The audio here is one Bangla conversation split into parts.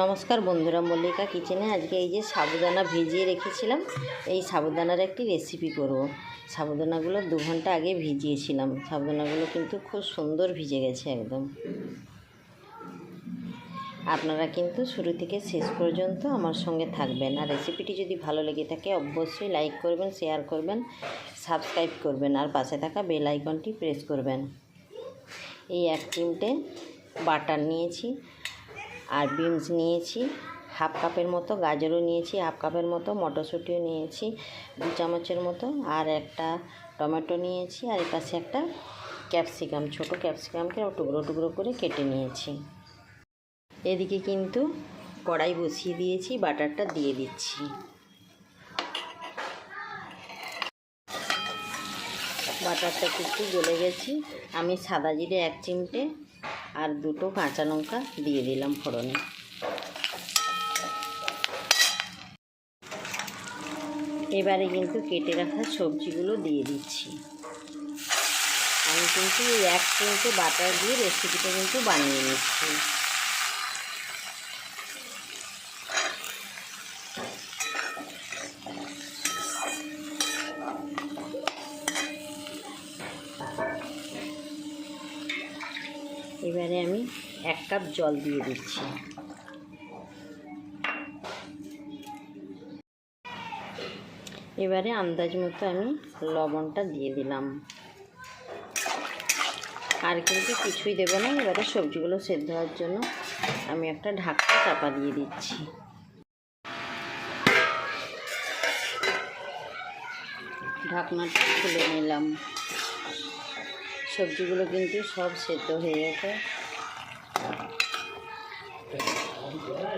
নমস্কার বন্ধুরা, মল্লিকা কিচেনে আজকে এই যে সাবুদানা ভিজিয়ে রেখেছিলাম, এই সাবুদানার একটি রেসিপি করব। সাবুদানাগুলো দু ঘণ্টা আগে ভিজিয়েছিলাম, সাবুদানাগুলো কিন্তু খুব সুন্দর ভিজে গেছে একদম। আপনারা কিন্তু শুরু থেকে শেষ পর্যন্ত আমার সঙ্গে থাকবেন, আর রেসিপিটি যদি ভালো লেগে থাকে অবশ্যই লাইক করবেন শেয়ার করবেন সাবস্ক্রাইব করবেন, আর পাশে থাকা বেল আইকনটি প্রেস করবেন। এই এক চিমটে বাটার নিয়েছি আর বিনস নিয়েছি, হাফ কাপের মতো, গাজরও নিয়েছি, হাফ কাপের মতো, মটরশুঁটিও নিয়েছি, দু চামচের মতো, আর একটা টমেটো নিয়েছি, আর এপাশে একটা ক্যাপসিকাম, ছোট ক্যাপসিকামকে টুকরো টুকরো করে কেটে নিয়েছি। এদিকে কিন্তু কড়াই বসিয়ে দিয়েছি, বাটারটা দিয়ে দিচ্ছি। বাটারটা একটু জ্বলে গেছি, আমি সাদা জিরে এক চিমটে আর দুটো কাঁচা লঙ্কা দিয়ে দিলাম ফোড়নে। এবারে কিন্তু কেটে রাখা সবজিগুলো দিয়ে দিচ্ছি। আমি কিন্তু এক চিমটে বাটার দিয়ে রেসিপিটা কিন্তু বানিয়ে নিচ্ছি। এবারে আমি এক কাপ জল দিয়ে দিচ্ছি। এবারে আন্দাজ মতো আমি লবণটা দিয়ে দিলাম। আর কিন্তু কিছুই দেবো না, এবারে সবজিগুলো সেদ্ধ হওয়ার জন্য আমি একটা ঢাকা চাপা দিয়ে দিচ্ছি। ঢাকনাটা খুলে নিলাম। সবজিগুলো কিন্তু সব সেদ্ধ হয়ে গেছে।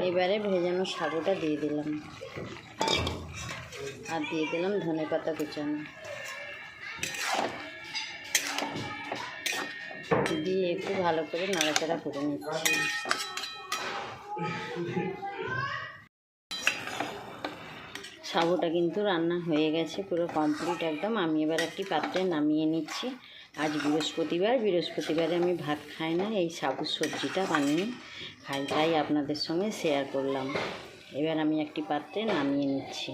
এবারে ভেজানো সাগুটা দিয়ে দিলাম। আর দিয়ে দিলাম ধনে পাতা কুচানো। দিয়ে একটু ভালো করে নাড়াচাড়া করে নিচ্ছি। সাবুটা কিন্তু রান্না হয়ে গেছে, পুরো কমপ্লিট একদম। আমি এবার একটি পাত্রে নামিয়ে নিচ্ছি। আজ বৃহস্পতিবার, বৃহস্পতিবারে আমি ভাত খাই না, এই সাবুর সবজিটা বানিয়ে খাই, তাই আপনাদের সঙ্গে শেয়ার করলাম। এবার আমি একটি পাত্রে নামিয়ে নিচ্ছি।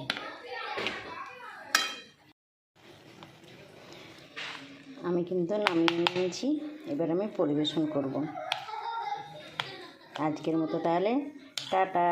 আমি কিন্তু নামিয়ে নিয়েছি, এবার আমি পরিবেশন করব। আজকের মতো তাহলে, টাটা।